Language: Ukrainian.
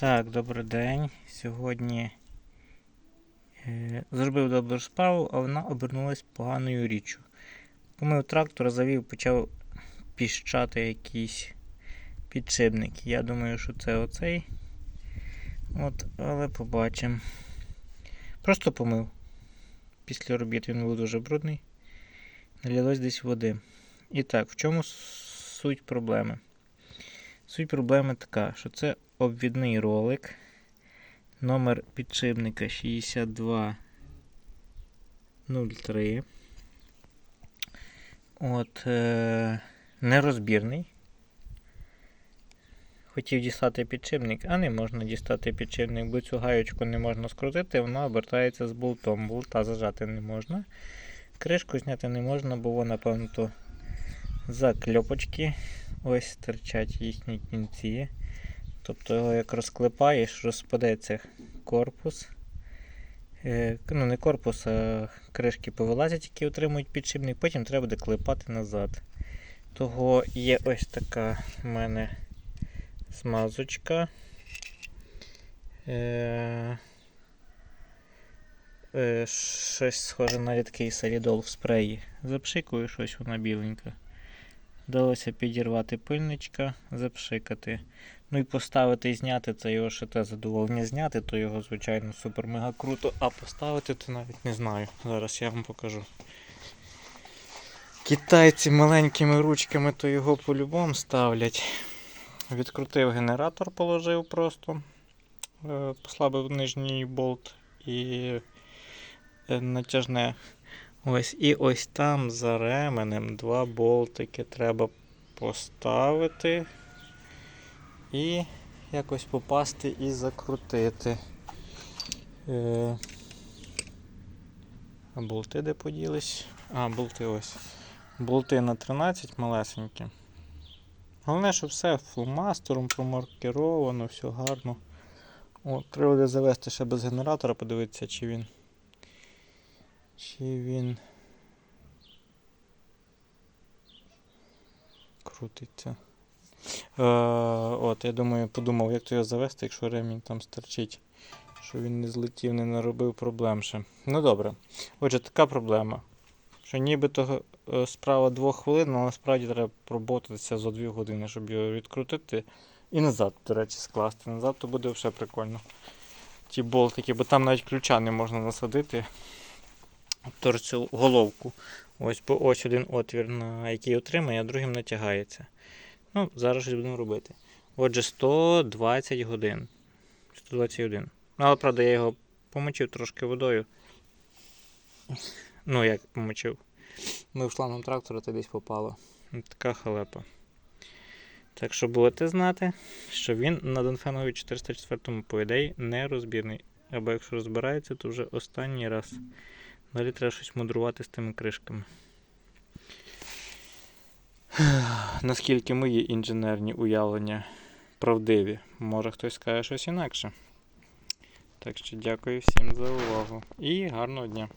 Так, добрий день. Сьогодні е, зробив добру справу, а вона обернулась поганою річчю. Помив трактор, завів, почав піщати якийсь підшипник. Я думаю, що це оцей. От, але побачимо. Просто помив. Після робіт він був дуже брудний. Налилось десь води. І так, в чому суть проблеми? Суть проблеми така, що це обвідний ролик. Номер підшипника 6203. От, е, нерозбірний. Хотів дістати підшипник, а не можна дістати підшипник, бо цю гаючку не можна скрутити, вона обертається з болтом. Болта зажати не можна. Кришку зняти не можна, бо вона, певно, то закльопочки. Ось торчать їхні кінці. Тобто його як розклепаєш, розпадеться корпус. Е, ну, не корпус, а кришки повилазять, які отримують підшипник, потім треба буде клепати назад. Того є ось така в мене смазочка. Е, е, щось схоже на рідкий солідол в спреї. Запшикую щось вона біленька. Вдалося підірвати пильничка, запшикати. Ну і поставити і зняти це його ще те задоволення. Зняти, то його, звичайно, супер-мега круто, а поставити то навіть не знаю. Зараз я вам покажу. Китайці маленькими ручками то його по-любому ставлять. Відкрутив генератор, положив просто, е, послабив нижній болт і е, натяжне. Ось і ось там за ременем два болтики треба поставити і якось попасти і закрутити. Е, А болти де поділись? А, болти ось. Болти на 13 малесенькі. Головне, щоб все фломастером промаркеровано, все гарно. О, треба завести ще без генератора, подивитися, чи він. Чи він крутиться. Е, от, я думаю, подумав, як то його завести, якщо ремінь там стерчить, що він не злетів, не наробив проблем ще. Ну добре. Отже, така проблема. Що нібито е, справа двох хвилин, але насправді треба проботатися за дві години, щоб його відкрутити. І назад, до речі, скласти. Назад то буде вже прикольно. Ті болтики, бо там навіть ключа не можна насадити. Торцю головку. Ось, бо ось один отвір, на який отримає, а другим натягається. Ну, зараз щось будемо робити. Отже, 120 годин. 121. Ну, але правда, я його помочив трошки водою. Ну, як помочив. Ми шлангом трактора та десь попало. Така халепа. Так що будете знати, що він на Донфенові 404 по ідеї не розбірний. Або якщо розбирається, то вже останній раз. Далі треба щось мудрувати з тими кришками. Наскільки мої інженерні уявлення правдиві, може хтось скаже щось інакше. Так що дякую всім за увагу і гарного дня.